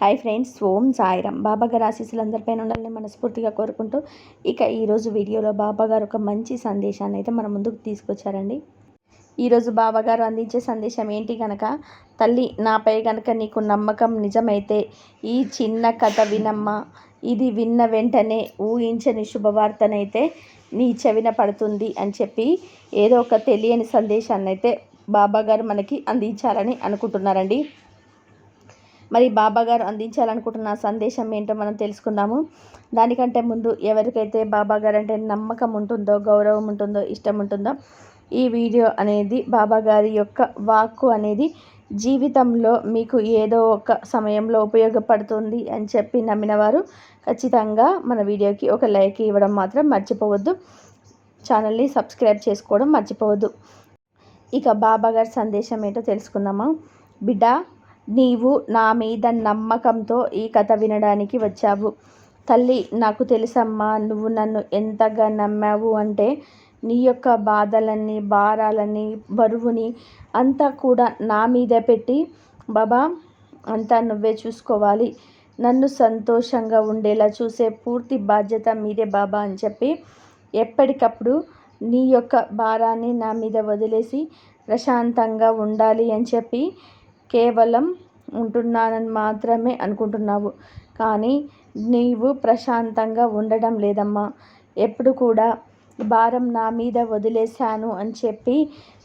Hi friends ఓం సాయిరం బాబా గారు ఆశీస్సులు అందరిపైన ఉండాలని మనస్ఫూర్తిగా కోరుకుంటూ ఇక ఈరోజు వీడియోలో బాబా గారు ఒక మంచి సందేశాన్ని అయితే మన ముందుకు తీసుకొచ్చారండి. ఈరోజు బాబా గారు అందించే సందేశం ఏంటి కనుక తల్లి నాపై కనుక నీకు నమ్మకం నిజమైతే ఈ చిన్న కథ వినమ్మ. ఇది విన్న వెంటనే ఊహించని శుభవార్తనైతే నీ చెవిన పడుతుంది అని చెప్పి ఏదో ఒక తెలియని సందేశాన్ని అయితే బాబా గారు మనకి అందించాలని అనుకుంటున్నారండి. మరి బాబా గారు అందించాలనుకుంటున్న సందేశం ఏంటో మనం తెలుసుకుందాము. దానికంటే ముందు ఎవరికైతే బాబా గారు అంటే నమ్మకం ఉంటుందో గౌరవం ఉంటుందో ఇష్టం ఉంటుందో ఈ వీడియో అనేది బాబా గారి యొక్క వాక్కు అనేది జీవితంలో మీకు ఏదో ఒక సమయంలో ఉపయోగపడుతుంది అని చెప్పి నమ్మిన వారు ఖచ్చితంగా మన వీడియోకి ఒక లైక్ ఇవ్వడం మాత్రం మర్చిపోవద్దు. ఛానల్ని సబ్స్క్రైబ్ చేసుకోవడం మర్చిపోవద్దు. ఇక బాబా గారి సందేశం ఏంటో తెలుసుకుందామా. బిడ్డ నీవు నా మీద నమ్మకంతో ఈ కథ వినడానికి వచ్చావు. తల్లి నాకు తెలుసమ్మా నువ్వు నన్ను ఎంతగా నమ్మావు అంటే నీ యొక్క బాధలని భారాలని బరువుని అంతా కూడా నా మీద పెట్టి బాబా అంతా నువ్వే చూసుకోవాలి. నన్ను సంతోషంగా ఉండేలా చూసే పూర్తి బాధ్యత మీదే బాబా అని చెప్పి ఎప్పటికప్పుడు నీ యొక్క భారాన్ని నా మీద వదిలేసి ప్రశాంతంగా ఉండాలి అని చెప్పి కేవలం ఉంటున్నానని మాత్రమే అనుకుంటున్నావు. కానీ నీవు ప్రశాంతంగా ఉండడం లేదమ్మా. ఎప్పుడు కూడా భారం నా మీద వదిలేశాను అని చెప్పి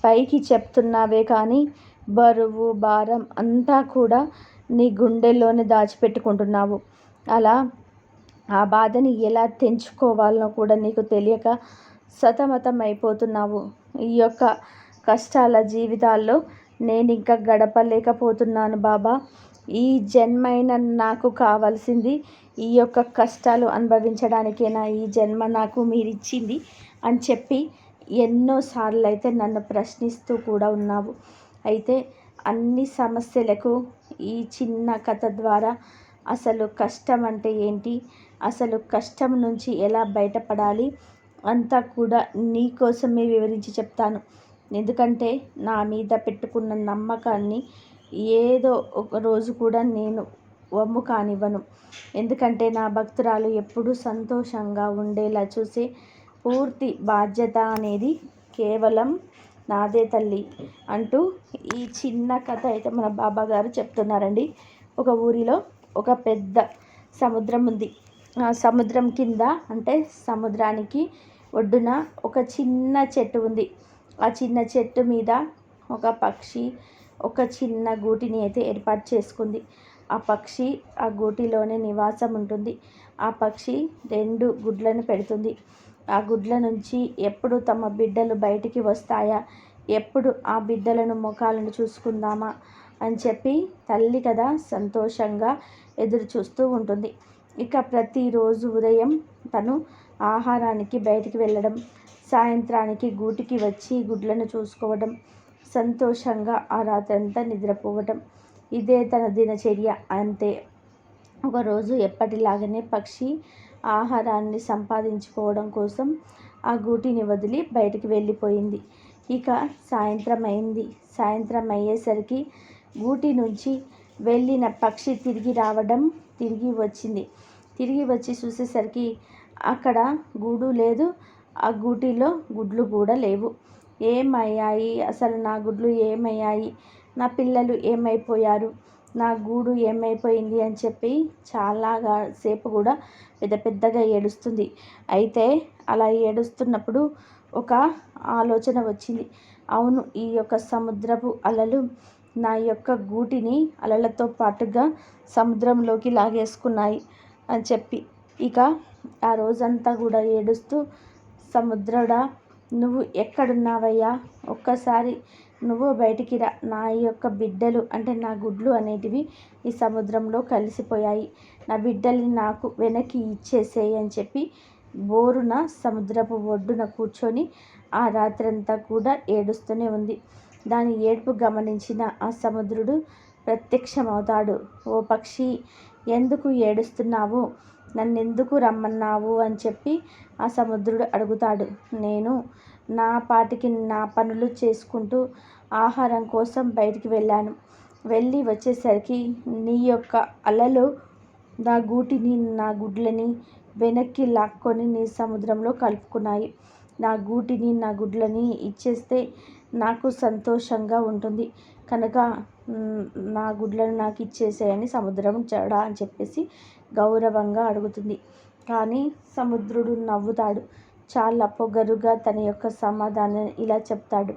పైకి చెప్తున్నావే కానీ బరువు భారం అంతా కూడా నీ గుండెల్లోనే దాచిపెట్టుకుంటున్నావు. అలా ఆ బాధని ఎలా తెంచుకోవాలనో కూడా నీకు తెలియక సతమతం అయిపోతున్నావు ఈ యొక్క కష్టాల జీవితాల్లో నేను ఇంకా గడపలేకపోతున్నాను బాబా. ఈ జన్మైన నాకు కావాల్సింది ఈ యొక్క కష్టాలు అనుభవించడానికేనా? ఈ జన్మ నాకు మీరు ఇచ్చింది అని చెప్పి ఎన్నోసార్లు అయితే నన్ను ప్రశ్నిస్తూ కూడా ఉన్నావు. అయితే అన్ని సమస్యలకు ఈ చిన్న కథ ద్వారా అసలు కష్టం అంటే ఏంటి? అసలు కష్టం నుంచి ఎలా బయటపడాలి? అంతా కూడా నీ కోసమే వివరించి చెప్తాను. ఎందుకంటే నా మీద పెట్టుకున్న నమ్మకాన్ని ఏదో ఒక రోజు కూడా నేను వమ్ము కానివ్వను ఎందుకంటే నా భక్తురాలు ఎప్పుడూ సంతోషంగా ఉండేలా చూసే పూర్తి బాధ్యత అనేది కేవలం నాదే తల్లి అంటూ ఈ చిన్న కథ అయితే మన బాబా గారు చెప్తున్నారండి. ఒక ఊరిలో ఒక పెద్ద సముద్రం ఉంది. ఆ సముద్రం కింద అంటే సముద్రానికి ఒడ్డున ఒక చిన్న చెట్టు ఉంది. ఆ చిన్న చెట్టు మీద ఒక పక్షి ఒక చిన్న గూటిని అయితే ఏర్పాటు చేసుకుంది. ఆ పక్షి ఆ గూటిలోనే నివాసం ఉంటుంది. ఆ పక్షి రెండు గుడ్లను పెడుతుంది. ఆ గుడ్ల నుంచి ఎప్పుడు తమ బిడ్డలు బయటికి వస్తాయా? ఎప్పుడు ఆ బిడ్డలను ముఖాలను చూసుకుందామా? అని చెప్పి తల్లి కదా సంతోషంగా ఎదురు చూస్తూ ఉంటుంది. ఇక ప్రతిరోజు ఉదయం తను ఆహారానికి బయటికి వెళ్ళడం సాయంత్రానికి గూటికి వచ్చి గుడ్లను చూసుకోవడం సంతోషంగా ఆ రాత్రంతా నిద్రపోవటం. ఇదే తన దినచర్య అంతే. ఒకరోజు ఎప్పటిలాగానే పక్షి ఆహారాన్ని సంపాదించుకోవడం కోసం ఆ గూటిని వదిలి బయటికి వెళ్ళిపోయింది. ఇక సాయంత్రం అయింది సాయంత్రం అయ్యేసరికి గూటి నుంచి వెళ్ళిన పక్షి తిరిగి రావడం తిరిగి వచ్చింది. తిరిగి వచ్చి చూసేసరికి అక్కడ గూడు లేదు. ఆ గూటిలో గుడ్లు కూడా లేవు. ఏమయ్యాయి? అసలు నా గుడ్లు ఏమయ్యాయి? నా పిల్లలు ఏమైపోయారు? నా గూడు ఏమైపోయింది అని చెప్పి చాలా సేపు కూడా పెద్ద పెద్దగా ఏడుస్తుంది. అయితే అలా ఏడుస్తున్నప్పుడు ఒక ఆలోచన వచ్చింది. అవును ఈ యొక్క సముద్రపు అలలు నా యొక్క గూటిని అలలతో పాటుగా సముద్రంలోకి లాగేసుకున్నాయి అని చెప్పి. ఇక ఆ రోజంతా కూడా ఏడుస్తూ సముద్రుడా నువ్వు ఎక్కడున్నావయ్యా? ఒక్కసారి నువ్వు బయటికి రా. నా యొక్క బిడ్డలు అంటే నా గుడ్లు అనేటివి ఈ సముద్రంలో కలిసిపోయాయి. నా బిడ్డల్ని నాకు వెనక్కి ఇచ్చేసేయి అని చెప్పి బోరున సముద్రపు ఒడ్డున కూర్చొని ఆ రాత్రంతా కూడా ఏడుస్తూనే ఉంది. దాని ఏడుపు గమనించిన ఆ సముద్రుడు ప్రత్యక్షమవుతాడు. ఓ పక్షి ఎందుకు ఏడుస్తున్నావు? నన్నెందుకు రమ్మన్నావు అని చెప్పి ఆ సముద్రుడు అడుగుతాడు. నేను నా పాటికి నా పనులు చేసుకుంటూ ఆహారం కోసం బయటికి వెళ్ళాను. వెళ్ళి వచ్చేసరికి నీ యొక్క అలలు నా గూటిని నా గుడ్లని వెనక్కి లాక్కొని నీ సముద్రంలో కలుపుకున్నాయి. నా గూటిని నా గుడ్లని ఇచ్చేస్తే నాకు సంతోషంగా ఉంటుంది. కనుక నా గుడ్లను నాకు ఇచ్చేసేయని సముద్రం చెడ అని చెప్పేసి గౌరవంగా అడుగుతుంది. కానీ సముద్రుడు నవ్వుతాడు. చాలా పొగరుగా తన యొక్క సమాధానం ఇలా చెప్తాడు.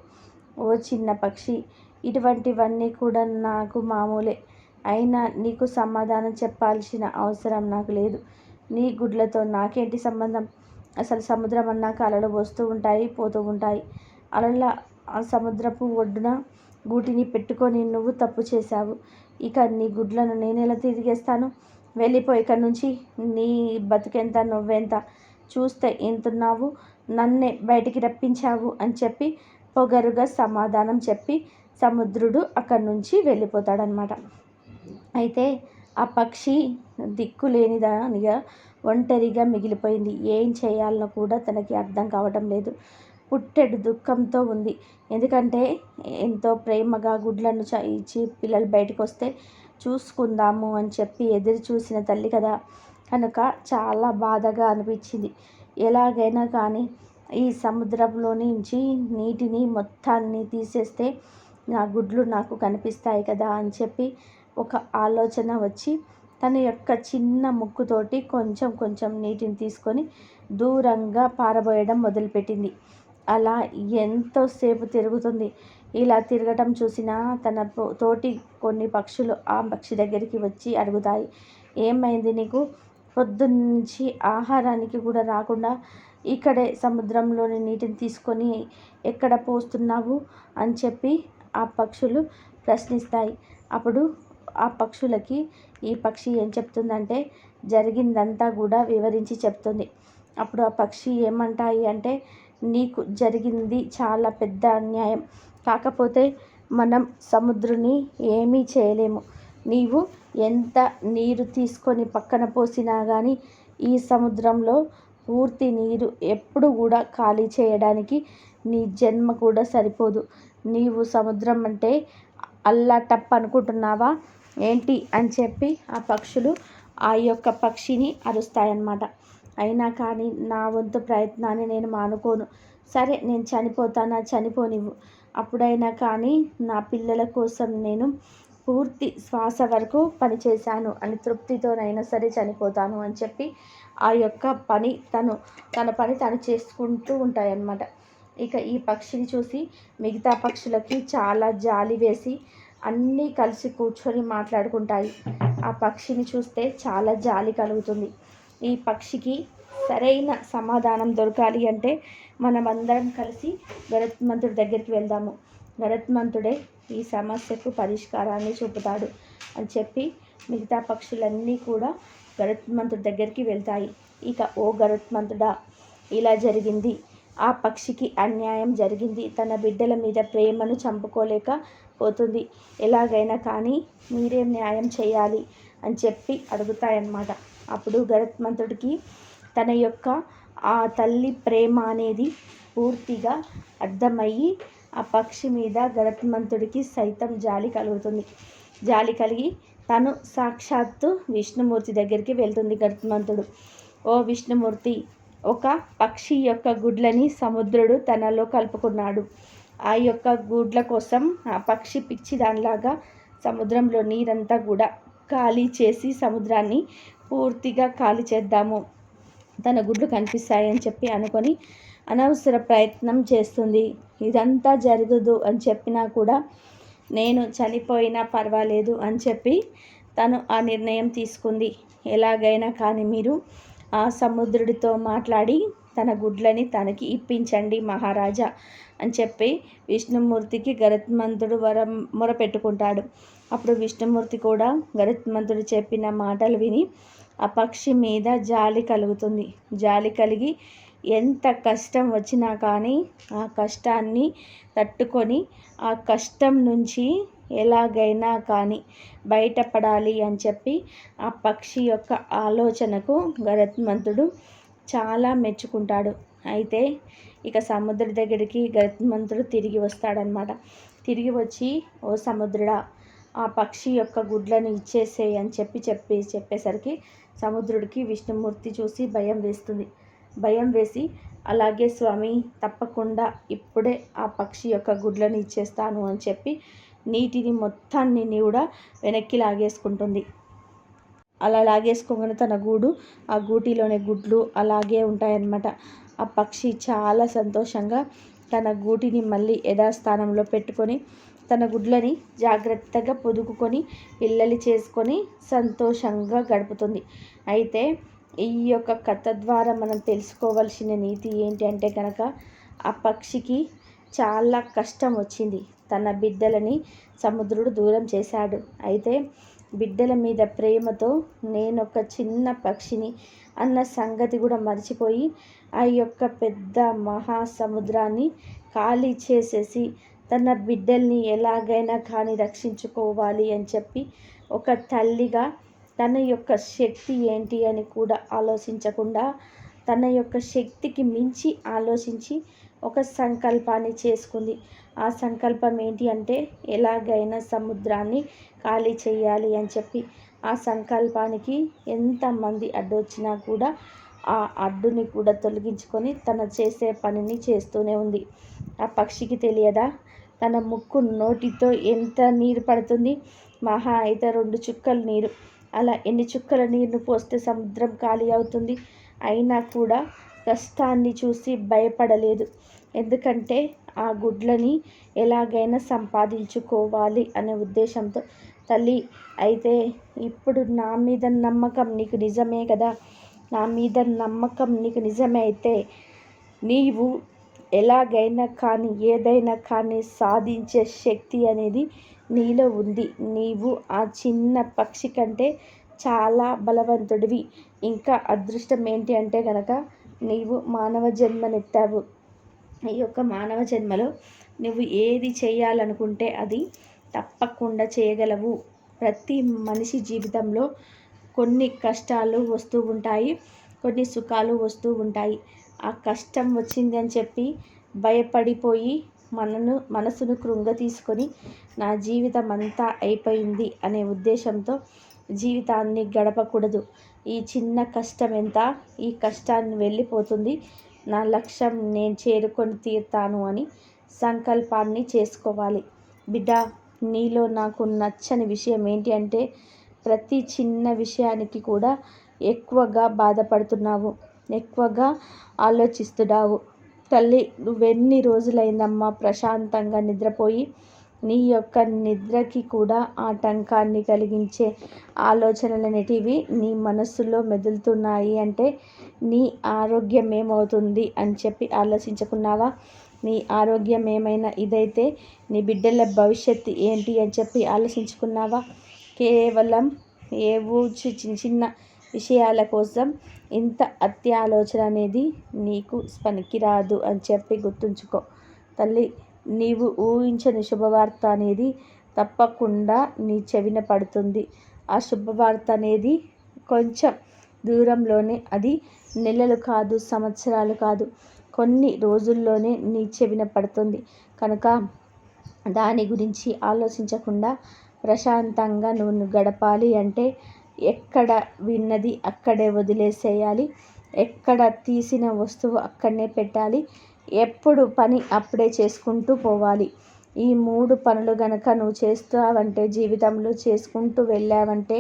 ఓ చిన్న పక్షి ఇటువంటివన్నీ కూడా నాకు మామూలే. అయినా నీకు సమాధానం చెప్పాల్సిన అవసరం నాకు లేదు. నీ గుడ్లతో నాకేంటి సంబంధం? అసలు సముద్రం అన్నాక అలలు వస్తూ ఉంటాయి పోతూ ఉంటాయి. అలల ఆ సముద్రపు ఒడ్డున గూటిని పెట్టుకొని నువ్వు తప్పు చేశావు. ఇక నీ గుడ్లను నేను ఎలా తిరిగేస్తాను? వెళ్ళిపో ఇక్కడి నుంచి. నీ బతుకెంత నువ్వెంత? చూస్తే ఎంతున్నావు? నన్నే బయటికి రప్పించావు అని చెప్పి పొగరుగా సమాధానం చెప్పి సముద్రుడు అక్కడి నుంచి వెళ్ళిపోతాడనమాట అయితే ఆ పక్షి దిక్కు లేనిదానిగా ఒంటరిగా మిగిలిపోయింది. ఏం చేయాలనో కూడా తనకి అర్థం కావటం లేదు. పుట్టెడు దుఃఖంతో ఉంది. ఎందుకంటే ఎంతో ప్రేమగా గుడ్లను ఇచ్చి పిల్లలు బయటకు వస్తే చూసుకుందాము అని చెప్పి ఎదురు చూసిన తల్లి కదా. కనుక చాలా బాధగా అనిపించింది. ఎలాగైనా కానీ ఈ సముద్రంలో నుంచి నీటిని మొత్తాన్ని తీసేస్తే నా గుడ్లు నాకు కనిపిస్తాయి కదా అని చెప్పి ఒక ఆలోచన వచ్చి తన యొక్క చిన్న ముక్కుతోటి కొంచెం కొంచెం నీటిని తీసుకొని దూరంగా పారబోయడం మొదలుపెట్టింది. అలా ఎంతోసేపు తిరుగుతుంది. ఇలా తిరగటం చూసిన తన తోటి కొన్ని పక్షులు ఆ పక్షి దగ్గరికి వచ్చి అడుగుతాయి. ఏమైంది నీకు? పొద్దున్నుంచి ఆహారానికి కూడా రాకుండా ఇక్కడే సముద్రంలోని నీటిని తీసుకొని ఎక్కడ పోస్తున్నావు? అని చెప్పి ఆ పక్షులు ప్రశ్నిస్తాయి. అప్పుడు ఆ పక్షులకి ఈ పక్షి ఏం చెప్తుందంటే జరిగిందంతా కూడా వివరించి చెప్తుంది. అప్పుడు ఆ పక్షి ఏమంటాయి అంటే నీకు జరిగింది చాలా పెద్ద అన్యాయం. కాకపోతే మనం సముద్రుని ఏమీ చేయలేము. నీవు ఎంత నీరు తీసుకొని పక్కన పోసినా కానీ ఈ సముద్రంలో పూర్తి నీరు ఎప్పుడు కూడా ఖాళీ చేయడానికి నీ జన్మ కూడా సరిపోదు. నీవు సముద్రం అంటే అల్లా టప్ అనుకుంటున్నావా? ఏంటి అని చెప్పి ఆ పక్షులు ఆ యొక్క పక్షిని అరుస్తాయన్నమాట. అయినా కానీ నా వంతు ప్రయత్నాన్ని నేను మానుకోను. సరే నేను చనిపోతానా? చనిపోనివ్వు. అప్పుడైనా కానీ నా పిల్లల కోసం నేను పూర్తి శ్వాస వరకు పనిచేశాను. అని తృప్తితోనైనా సరే చనిపోతాను అని చెప్పి ఆ యొక్క పని తను తన పని తను చేసుకుంటూ ఉంటాయన్నమాట. ఇక ఈ పక్షిని చూసి మిగతా పక్షులకి చాలా జాలి వేసి అన్నీ కలిసి కూర్చొని మాట్లాడుకుంటాయి. ఆ పక్షిని చూస్తే చాలా జాలి కలుగుతుంది. ఈ పక్షికి సరైన సమాధానం దొరకాలి అంటే మనమందరం కలిసి గరుత్మంతుడి దగ్గరికి వెళ్దాము. గరుత్మంతుడే ఈ సమస్యకు పరిష్కారాన్ని చూపుతాడు అని చెప్పి మిగతా పక్షులన్నీ కూడా గరుత్మంతుడి దగ్గరికి వెళ్తాయి. ఇక ఓ గరుత్మంతుడా ఇలా జరిగింది. ఆ పక్షికి అన్యాయం జరిగింది. తన బిడ్డల మీద ప్రేమను చంపుకోలేక పోతుంది. ఎలాగైనా కానీ మీరే న్యాయం చేయాలి అని చెప్పి అడుగుతాయన్నమాట. అప్పుడు గరుత్మంతుడికి తన యొక్క ఆ తల్లి ప్రేమ అనేది పూర్తిగా అర్థమయ్యి ఆ పక్షి మీద గరుత్మంతుడికి సైతం జాలి కలుగుతుంది. జాలి కలిగి తను సాక్షాత్తు విష్ణుమూర్తి దగ్గరికి వెళ్తుంది గరుత్మంతుడు ఓ విష్ణుమూర్తి ఒక పక్షి యొక్క గుడ్లని సముద్రుడు తనలో కలుపుకున్నాడు. ఆ యొక్క గుడ్ల కోసం ఆ పక్షి పిచ్చి దానిలాగా సముద్రంలో నీరంతా కూడా ఖాళీ చేసి సముద్రాన్ని పూర్తిగా ఖాళీ చేద్దాము. తన గుడ్లు కనిపిస్తాయని చెప్పి అనుకొని అనవసర ప్రయత్నం చేస్తుంది. ఇదంతా జరగదు అని చెప్పినా కూడా నేను చనిపోయినా పర్వాలేదు అని చెప్పి తను ఆ నిర్ణయం తీసుకుంది. ఎలాగైనా కానీ మీరు ఆ సముద్రుడితో మాట్లాడి తన గుడ్లని తనకి ఇప్పించండి మహారాజా అని చెప్పి విష్ణుమూర్తికి గరత్మంతుడు వర మొరపెట్టుకుంటాడు. అప్పుడు విష్ణుమూర్తి కూడా గరత్మంతుడు చెప్పిన మాటలు విని ఆ పక్షి మీద జాలి కలుగుతుంది. జాలి కలిగి ఎంత కష్టం వచ్చినా కానీ ఆ కష్టాన్ని తట్టుకొని ఆ కష్టం నుంచి ఎలాగైనా కానీ బయటపడాలి అని చెప్పి ఆ పక్షి యొక్క ఆలోచనకు గరత్మంతుడు చాలా మెచ్చుకుంటాడు. అయితే ఇక సముద్ర దగ్గరికి గరుత్మంతుడు తిరిగి వస్తాడనమాట తిరిగి వచ్చి ఓ సముద్రుడా ఆ పక్షి యొక్క గుడ్లను ఇచ్చేసేయి అని చెప్పి చెప్పి చెప్పేసరికి సముద్రుడికి విష్ణుమూర్తి చూసి భయం వేస్తుంది. భయం వేసి అలాగే స్వామి తప్పకుండా ఇప్పుడే ఆ పక్షి యొక్క గుడ్లను ఇచ్చేస్తాను అని చెప్పి నీటిని మొత్తాన్ని కూడా వెనక్కి లాగేసుకుంటుంది. అలా లాగేసుకోగానే తన గూడు ఆ గూటిలోనే గుడ్లు అలాగే ఉంటాయన్నమాట. ఆ పక్షి చాలా సంతోషంగా తన గూటిని మళ్ళీ యథాస్థానంలో పెట్టుకొని తన గుడ్లని జాగ్రత్తగా పొదుగుకొని పిల్లలు చేసుకొని సంతోషంగా గడుపుతుంది. అయితే ఈ యొక్క కథ ద్వారా మనం తెలుసుకోవాల్సిన నీతి ఏంటి అంటే కనుక ఆ పక్షికి చాలా కష్టం వచ్చింది. తన బిడ్డలని సముద్రుడు దూరం చేశాడు. అయితే బిడ్డల మీద ప్రేమతో నేను ఒక చిన్న పక్షిని అన్న సంగతి కూడా మర్చిపోయి ఆ యొక్క పెద్ద మహాసముద్రాన్ని ఖాళీ చేసేసి తన బిడ్డల్ని ఎలాగైనా కానీ రక్షించుకోవాలి అని చెప్పి ఒక తల్లిగా తన యొక్క శక్తి ఏంటి అని కూడా ఆలోచించకుండా తన యొక్క శక్తికి మించి ఆలోచించి ఒక సంకల్పాన్ని చేసుకుంది. ఆ సంకల్పం ఏంటి అంటే ఎలాగైనా సముద్రాన్ని ఖాళీ చేయాలి అని చెప్పి ఆ సంకల్పానికి ఎంతమంది అడ్డొచ్చినా కూడా ఆ అడ్డుని కూడా తొలగించుకొని తన చేసే పనిని చేస్తూనే ఉంది. ఆ పక్షికి తెలియదా? తన ముక్కు నోటితో ఎంత నీరు పడుతుంది? మహా అయితే రెండు చుక్కల నీరు. అలా ఎన్ని చుక్కల నీరును పోస్తే సముద్రం ఖాళీ అవుతుంది? అయినా కూడా కష్టాన్ని చూసి భయపడలేదు. ఎందుకంటే ఆ గుడ్లని ఎలాగైనా సంపాదించుకోవాలి అనే ఉద్దేశంతో తల్లి అయితే ఇప్పుడు నా మీద నమ్మకం నీకు నిజమే కదా? నా మీద నమ్మకం నీకు నిజమే అయితే నీవు ఎలాగైనా కానీ ఏదైనా కానీ సాధించే శక్తి అనేది నీలో ఉంది. నీవు ఆ చిన్న పక్షి కంటే చాలా బలవంతుడివి. ఇంకా అదృష్టం ఏంటి అంటే కనుక నీవు మానవ జన్మనెత్తావు ఈ యొక్క మానవ జన్మలో నువ్వు ఏది చేయాలనుకుంటే అది తప్పకుండా చేయగలవు. ప్రతి మనిషి జీవితంలో కొన్ని కష్టాలు వస్తూ ఉంటాయి కొన్ని సుఖాలు వస్తూ ఉంటాయి. ఆ కష్టం వచ్చింది అని చెప్పి భయపడిపోయి మనను మనసును కృంగ తీసుకొని నా జీవితం అంతా అయిపోయింది అనే ఉద్దేశంతో జీవితాన్ని గడపకూడదు. ఈ చిన్న కష్టం ఎంత ఈ కష్టాన్ని వెళ్ళిపోతుంది. నా లక్ష్యం నేను చేరుకొని తీరుతాను అని సంకల్పాన్ని చేసుకోవాలి. బిడ్డ నీలో నాకు నచ్చని విషయం ఏంటి అంటే ప్రతి చిన్న విషయానికి కూడా ఎక్కువగా బాధపడుతున్నావు ఎక్కువగా ఆలోచిస్తున్నావు. తల్లి నువ్వెన్ని రోజులైందమ్మా ప్రశాంతంగా నిద్రపోయి నీ యొక్క నిద్రకి కూడా ఆటంకాన్ని కలిగించే ఆలోచనలనేటివి నీ మనస్సులో మెదులుతున్నాయి అంటే నీ ఆరోగ్యం ఏమవుతుంది అని చెప్పి ఆలోచించుకున్నావా? నీ ఆరోగ్యం ఏమైనా ఇదైతే నీ బిడ్డల భవిష్యత్తు ఏంటి అని చెప్పి ఆలోచించుకున్నావా? కేవలం ఏవో చిన్న చిన్న విషయాల కోసం ఇంత అత్యాలోచన అనేది నీకు పనికిరాదు అని చెప్పి గుర్తుంచుకో. తల్లి నీవు ఊహించని శుభవార్త అనేది తప్పకుండా నీ చెవిన పడుతుంది. ఆ శుభవార్త అనేది కొంచెం దూరంలోనే అది నెలలు కాదు సంవత్సరాలు కాదు కొన్ని రోజుల్లోనే నీ చెవిన పడుతుంది. కనుక దాని గురించి ఆలోచించకుండా ప్రశాంతంగా నువ్వు గడపాలి అంటే ఎక్కడ విన్నది అక్కడే వదిలేసేయాలి. ఎక్కడ తీసిన వస్తువు అక్కడనే పెట్టాలి. ఎప్పుడు పని అప్పుడే చేసుకుంటూ పోవాలి. ఈ మూడు పనులు గనక నువ్వు చేస్తావంటే జీవితంలో చేసుకుంటూ వెళ్ళావంటే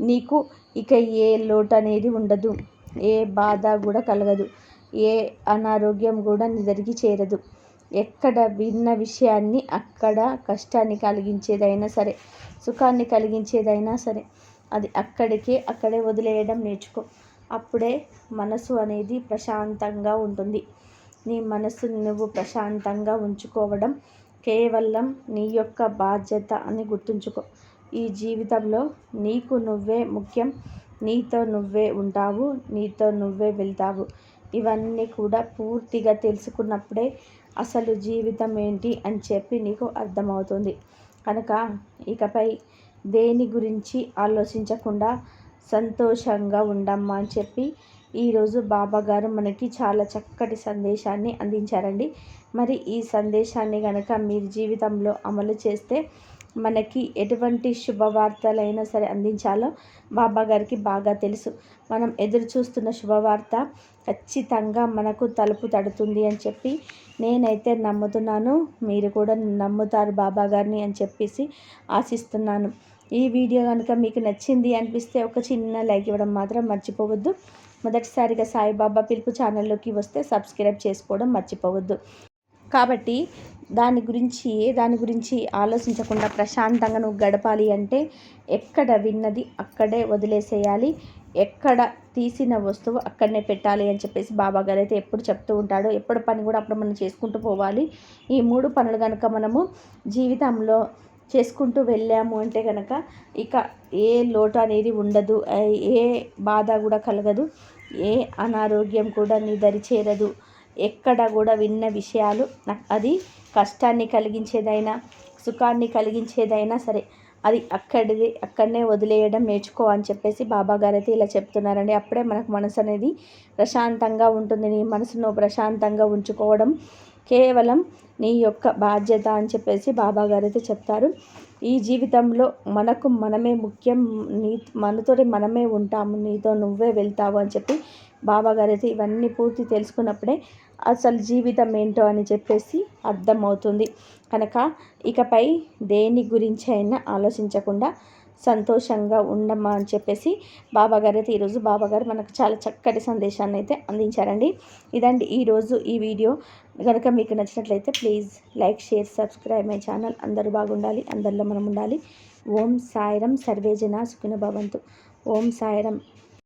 నీకు ఇక ఏ లోటు అనేది ఉండదు. ఏ బాధ కూడా కలగదు. ఏ అనారోగ్యం కూడా నిదరికి చేరదు. ఎక్కడ విన్న విషయాన్ని అక్కడ కష్టాన్ని కలిగించేదైనా సరే సుఖాన్ని కలిగించేదైనా సరే అది అక్కడికే అక్కడే వదిలేయడం నేర్చుకో. అప్పుడే మనసు అనేది ప్రశాంతంగా ఉంటుంది. నీ మనసుని నువ్వు ప్రశాంతంగా ఉంచుకోవడం కేవలం నీ యొక్క బాధ్యత అని గుర్తుంచుకో. ఈ జీవితంలో నీకు నువ్వే ముఖ్యం. నీతో నువ్వే ఉంటావు. నీతో నువ్వే వెళ్తావు. ఇవన్నీ కూడా పూర్తిగా తెలుసుకున్నప్పుడే అసలు జీవితం ఏంటి అని చెప్పి నీకు అర్థమవుతుంది. కనుక ఇకపై దేని గురించి ఆలోచించకుండా సంతోషంగా ఉండమ్మా అని చెప్పి ఈరోజు బాబా గారు మనకి చాలా చక్కటి సందేశాన్ని అందించారండి. మరి ఈ సందేశాన్ని కనుక మీరు జీవితంలో అమలు చేస్తే మనకి ఎటువంటి శుభవార్తలైనా సరే అందించాలో బాబా గారికి బాగా తెలుసు. మనం ఎదురు చూస్తున్న శుభవార్త ఖచ్చితంగా మనకు తలుపు తడుతుంది అని చెప్పి నేనైతే నమ్ముతున్నాను. మీరు కూడా నమ్ముతారు బాబా గారిని అని చెప్పేసి ఆశిస్తున్నాను. ఈ వీడియో కనుక మీకు నచ్చింది అనిపిస్తే ఒక చిన్న లైక్ ఇవ్వడం మాత్రం మర్చిపోవద్దు. మొదటిసారిగా సాయిబాబా పిలుపు ఛానల్లోకి వస్తే సబ్స్క్రైబ్ చేసుకోవడం మర్చిపోవద్దు. కాబట్టి దాని గురించి దాని గురించి ఆలోచించకుండా ప్రశాంతంగా నువ్వు గడపాలి అంటే ఎక్కడ విన్నది అక్కడే వదిలేసేయాలి. ఎక్కడ తీసిన వస్తువు అక్కడనే పెట్టాలి అని చెప్పేసి బాబా గారు అయితే ఎప్పుడు చెప్తూ ఉంటాడు. ఎప్పుడు పని కూడా అప్పుడు మనం చేసుకుంటూ పోవాలి. ఈ మూడు పనులు కనుక మనము జీవితంలో చేసుకుంటూ వెళ్ళాము అంటే కనుక ఇక ఏ లోటు అనేది ఉండదు ఏ బాధ కూడా కలగదు ఏ అనారోగ్యం కూడా నీ దరి చేరదు. ఎక్కడ కూడా విన్న విషయాలు అది కష్టాన్ని కలిగించేదైనా సుఖాన్ని కలిగించేదైనా సరే అది అక్కడిది అక్కడనే వదిలేయడం నేర్చుకో అని చెప్పేసి బాబా గారు అయితే ఇలా చెప్తున్నారండి. అప్పుడే మనకు మనసు అనేది ప్రశాంతంగా ఉంటుంది. నీ మనసును ప్రశాంతంగా ఉంచుకోవడం కేవలం నీ యొక్క బాధ్యత అని చెప్పేసి బాబా గారు అయితే చెప్తారు. ఈ జీవితంలో మనకు మనమే ముఖ్యం. నీ మనతోటి మనమే ఉంటాము. నీతో నువ్వే వెళ్తావు అని చెప్పి బాబా గారు అయితే ఇవన్నీ పూర్తి తెలుసుకున్నప్పుడే అసలు జీవితం ఏంటో అని చెప్పేసి అర్థమవుతుంది. కనుక ఇకపై దేని గురించి అయినా ఆలోచించకుండా సంతోషంగా ఉండమ్మా అని చెప్పేసి బాబాగారు అయితే ఈరోజు బాబాగారు మనకు చాలా చక్కటి సందేశాన్ని అయితే అందించారండి. ఇదండి ఈరోజు ఈ వీడియో. కనుక మీకు నచ్చినట్లయితే please like share subscribe my channel. అందరూ బాగుండాలి అందరిలో మనం ఉండాలి. ఓం సాయిరం సర్వేజన సుఖిన భవంతు. ఓం సాయిరం.